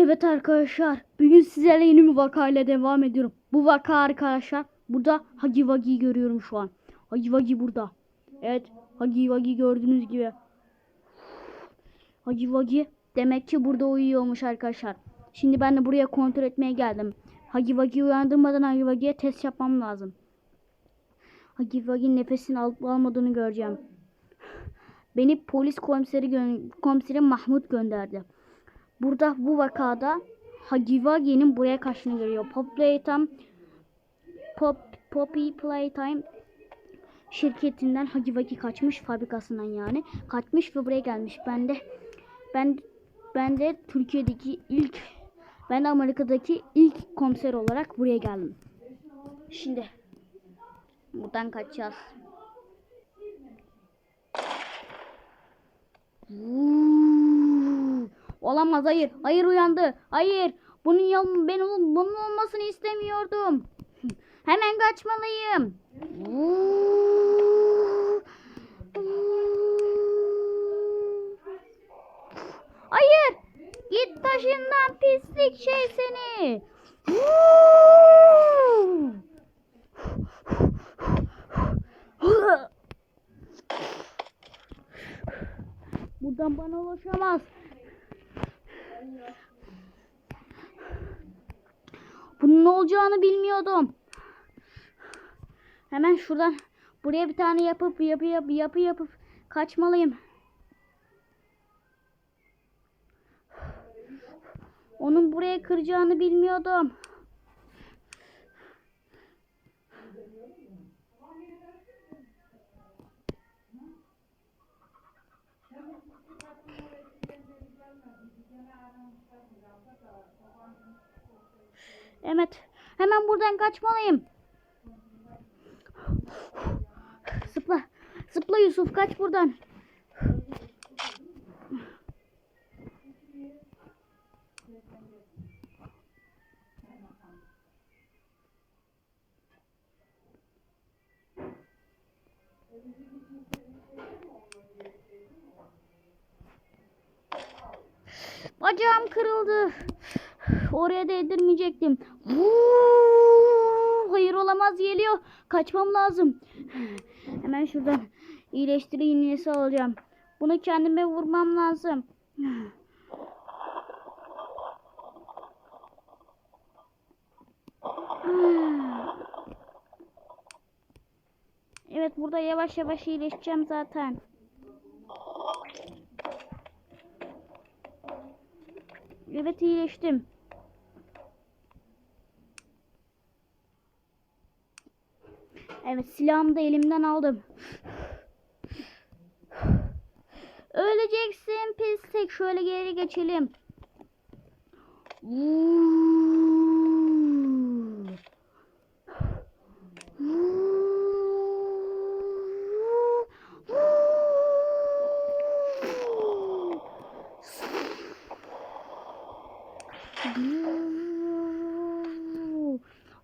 Evet arkadaşlar, bugün sizlerle yeni bir vakayla devam ediyorum. Bu vaka arkadaşlar, burada Hagi Wagi'yi görüyorum şu an. Hagi Wagi burada. Evet, Hagi Wagi gördüğünüz gibi. Hagi Wagi demek ki burada uyuyormuş arkadaşlar. Şimdi ben de buraya kontrol etmeye geldim. Hagi Wagi'yi uyandırmadan Hagi Wagi'ye test yapmam lazım. Hagi Wagi'nin nefesini alıp almadığını göreceğim. Beni polis komiseri komiseri Mahmut gönderdi. Burada bu vakada Hagiwagi'nin buraya kaçtığını görüyor. Pop Playtime Pop Poppy Playtime şirketinden Hagiwagi kaçmış fabrikasından yani. Kaçmış ve buraya gelmiş. Ben de ben ben de Türkiye'deki ilk ben de Amerika'daki ilk komiser olarak buraya geldim. Şimdi buradan kaçacağız. Vuuu. Olamaz hayır. Hayır uyandı. Hayır. Bunun yol ben onun bunun olmasını istemiyordum. Hemen kaçmalıyım. Hayır. Git taşından pislik şey seni. Buradan bana ulaşamaz. Bunun ne olacağını bilmiyordum. Hemen şuradan buraya bir tane yapıp yapı yapı yapı yapıp kaçmalıyım. Onun buraya kıracağını bilmiyordum. Evet. Hemen buradan kaçmalıyım. Zıpla. Zıpla Yusuf kaç buradan. Bacağım kırıldı. Oraya değdirmeyecektim. Vuuu! Hayır olamaz geliyor. Kaçmam lazım. Hemen şuradan iyileştiri iğnesi alacağım. Bunu kendime vurmam lazım. Evet burada yavaş yavaş iyileşeceğim zaten. Evet iyileştim. Evet silahımı da elimden aldım. Öleceksin pislik. Şöyle geri geçelim. Vuuu. Vuuu.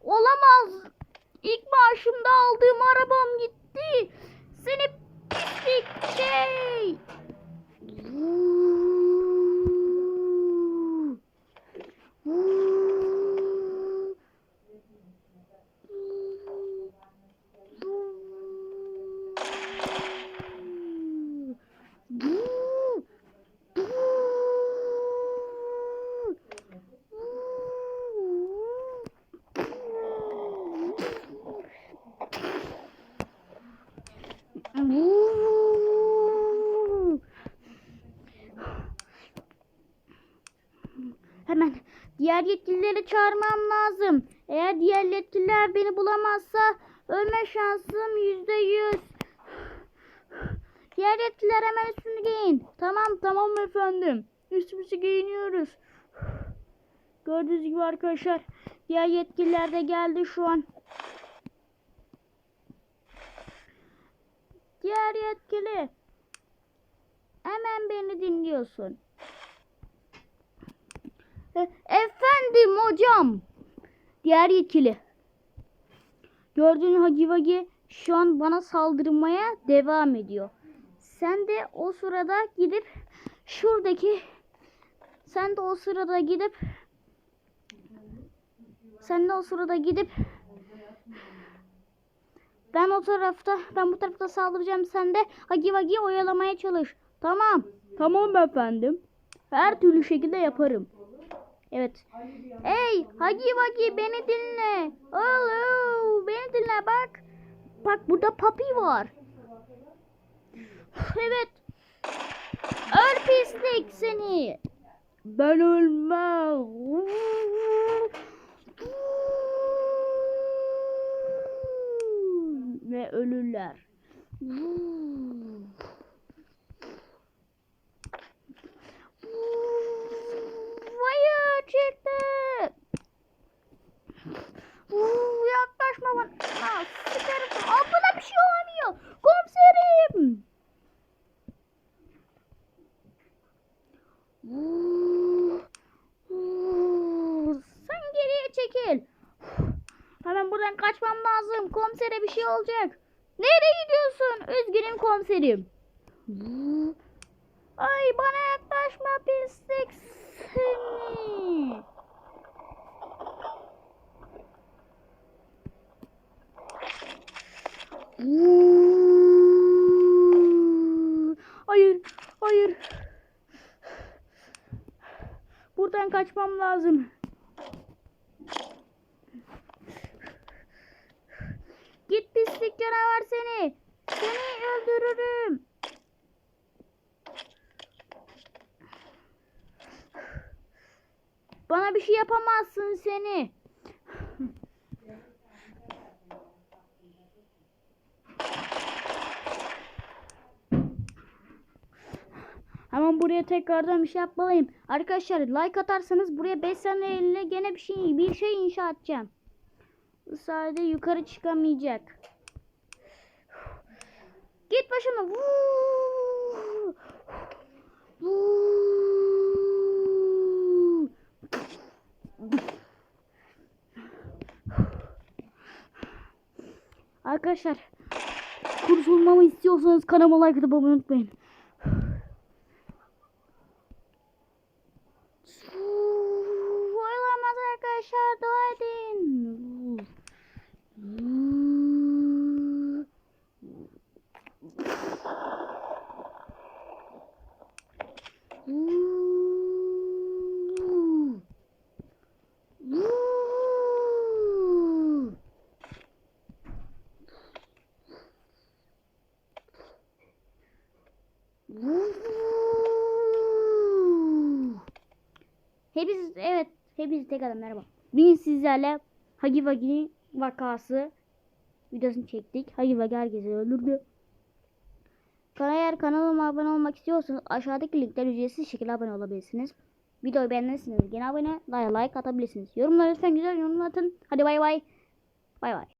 Olamaz. İlk maaşımda aldığım arabam gitti. Seni pislik şey. Hemen diğer yetkilileri çağırmam lazım. Eğer diğer yetkililer beni bulamazsa ölme şansım yüzde yüz. Diğer yetkililer hemen üstünü giyin. Tamam tamam efendim. Üstümüzü giyiniyoruz. Gördüğünüz gibi arkadaşlar diğer yetkililer de geldi şu an. Diğer yetkili hemen beni dinliyorsun. E, Efendim hocam. Diğer yetkili. Gördüğün Hagivagi şu an bana saldırmaya devam ediyor. Sen de o sırada gidip şuradaki Sen de o sırada gidip sen de o sırada gidip ben o tarafta ben bu tarafta saldıracağım sen de Hagi Vagi'yi oyalamaya çalış. Tamam. Tamam efendim. Her türlü şekilde yaparım. Evet. Ey Hagi Vagi beni dinle. Alo beni dinle bak. Bak burada papi var. Evet. Öl pislik seni. Ben ölmem. Ve ölürler. Hayır çıktı. Uuu, yaklaşma bana. Sıkarım. Aa, buna bir şey olmuyor. Komiserim. Uuu, Sen geriye çekil. Hemen buradan kaçmam lazım. Komisere bir şey olacak. Nereye gidiyorsun? Üzgünüm komiserim. Ay bana yaklaşma pislik seni. Uuu. Hayır, hayır. Buradan kaçmam lazım. Git pislik canavar seni. Seni öldürürüm. Bana bir şey yapamazsın seni. Hemen buraya tekrardan bir şey yapmalıyım. Arkadaşlar like atarsanız buraya 5 saniyeyle gene bir şey bir şey inşa edeceğim. Sadece yukarı çıkamayacak. Git başına. Vuu. Vuu. Arkadaşlar kurtulmamı istiyorsanız kanalıma like atıp abone unutmayın. Olamaz arkadaşlar dua edin. Hepiniz evet hepiniz tekrar merhaba. Bugün sizlerle Hagi Wagi vakası videosunu çektik. Hagi Wagi herkesi öldürdü. Eğer kanalıma abone olmak istiyorsanız aşağıdaki linkten ücretsiz şekilde abone olabilirsiniz. Videoyu beğenirseniz gene abone, like, like atabilirsiniz. Yorumlara lütfen güzel yorumlar atın. Hadi bay bay. Bay bay.